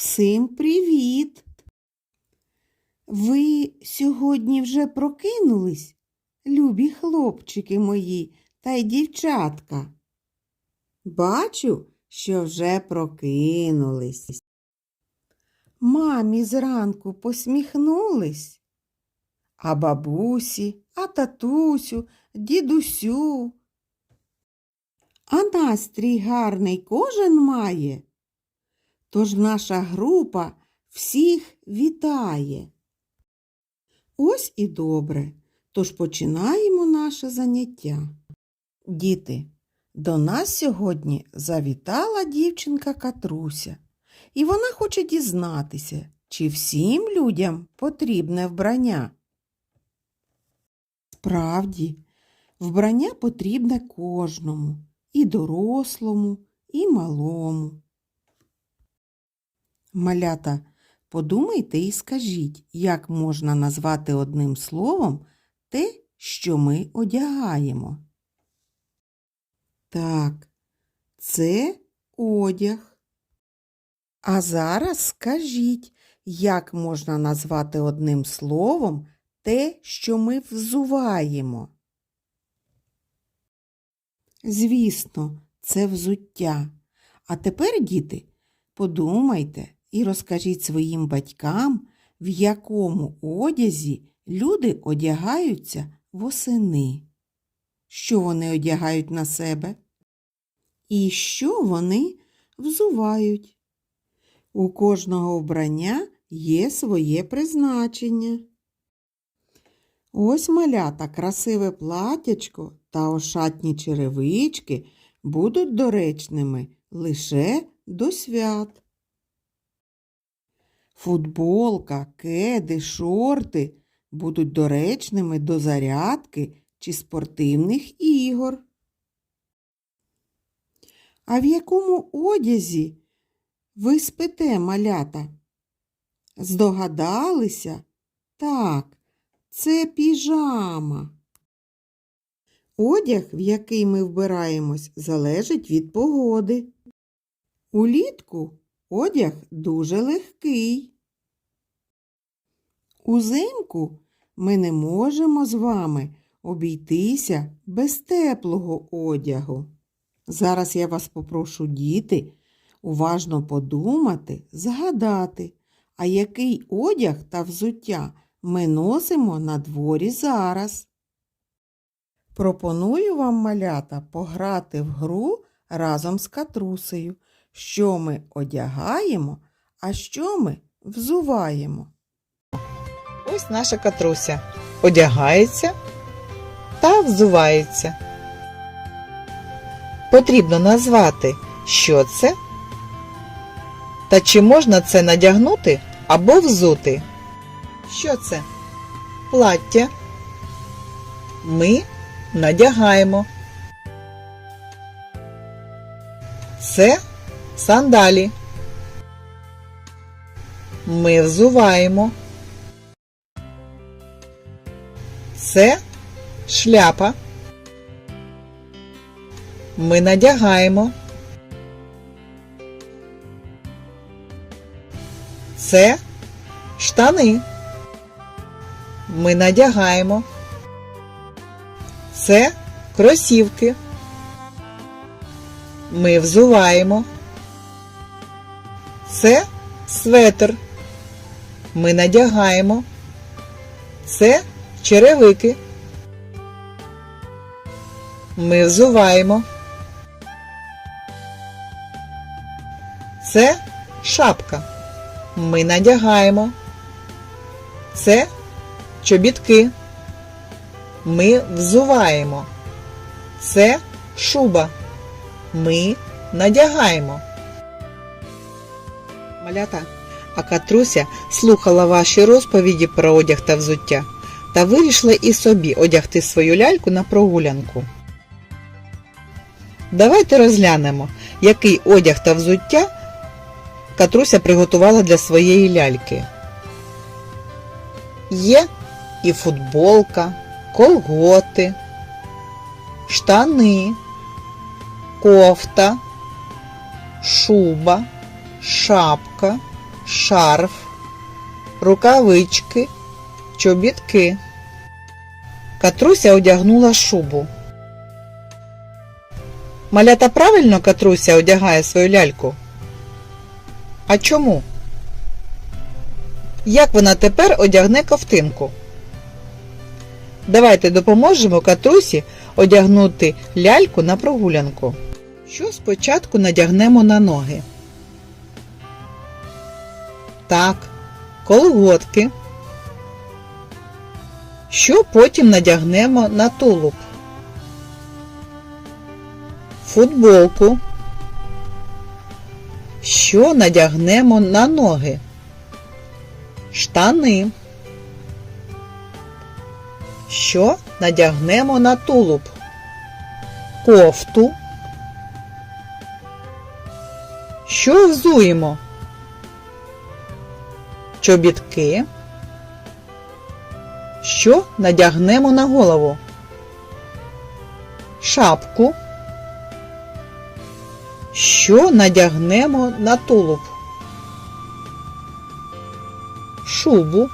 Всім привіт! Ви сьогодні вже прокинулись, любі хлопчики мої та й дівчатка? Бачу, що вже прокинулись. Мамі зранку посміхнулись, а бабусі, а татусю, дідусю. А настрій гарний кожен має. Тож наша група всіх вітає. Ось і добре. Тож починаємо наше заняття. Діти, до нас сьогодні завітала дівчинка Катруся, і вона хоче дізнатися, чи всім людям потрібне вбрання. Справді, вбрання потрібне кожному, і дорослому, і малому. Малята, подумайте і скажіть, як можна назвати одним словом те, що ми одягаємо. Так, це одяг. А зараз скажіть, як можна назвати одним словом те, що ми взуваємо. Звісно, це взуття. А тепер, діти, подумайте і розкажіть своїм батькам, в якому одязі люди одягаються восени. Що вони одягають на себе? І що вони взувають? У кожного вбрання є своє призначення. Ось малята, красиве платячко та ошатні черевички будуть доречними лише до свят. Футболка, кеди, шорти будуть доречними до зарядки чи спортивних ігор. А в якому одязі ви спите, малята? Здогадалися? Так, це піжама. Одяг, в який ми вбираємось, залежить від погоди. Улітку одяг дуже легкий. Узимку ми не можемо з вами обійтися без теплого одягу. Зараз я вас попрошу, діти, уважно подумати, згадати, а який одяг та взуття ми носимо на дворі зараз. Пропоную вам, малята, пограти в гру разом з катрусею, що ми одягаємо, а що ми взуваємо. Ось наша катруся одягається та взувається. Потрібно назвати, що це та чи можна це надягнути або взути. Що це? Плаття. Ми надягаємо. Це сандалі. Ми взуваємо. Це шляпа. Ми надягаємо. Це штани. Ми надягаємо. Це кросівки. Ми взуваємо. Це светр. Ми надягаємо. Це черевики. Ми взуваємо. Це шапка. Ми надягаємо. Це чобітки. Ми взуваємо. Це шуба. Ми надягаємо. Малята, а Катруся слухала ваші розповіді про одяг та взуття та вирішила і собі одягти свою ляльку на прогулянку. Давайте розглянемо, який одяг та взуття Катруся приготувала для своєї ляльки. Є і футболка, колготи, штани, кофта, шуба, шапка, шарф, рукавички, чобітки. Катруся одягнула шубу. Малята правильно Катруся одягає свою ляльку? А чому? Як вона тепер одягне ковтинку? Давайте допоможемо Катрусі одягнути ляльку на прогулянку. Що спочатку надягнемо на ноги? Так, колготки. Що потім надягнемо на тулуб? Футболку. Що надягнемо на ноги? Штани. Що надягнемо на тулуб? Кофту. Що взуємо? Чобітки. Що надягнемо на голову? Шапку. Що надягнемо на тулуб? Шубу.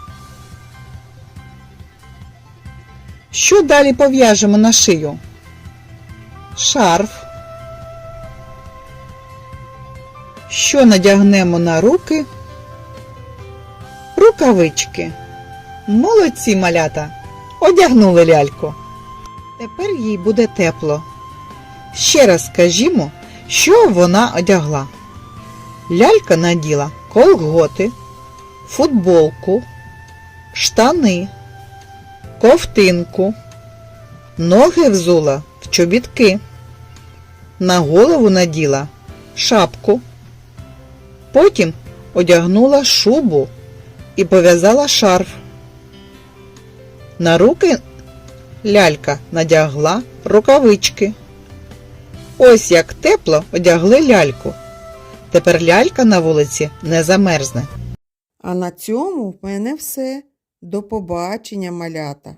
Що далі пов'яжемо на шию? Шарф. Що надягнемо на руки? Рукавички. Молодці малята. Одягнули ляльку. Тепер їй буде тепло. Ще раз скажімо, що вона одягла. Лялька наділа колготи, футболку, штани, ковтинку, ноги взула в чобітки, на голову наділа шапку, потім одягнула шубу і пов'язала шарф. На руки лялька надягла рукавички. Ось як тепло одягли ляльку. Тепер лялька на вулиці не замерзне. А на цьому в мене все. До побачення, малята!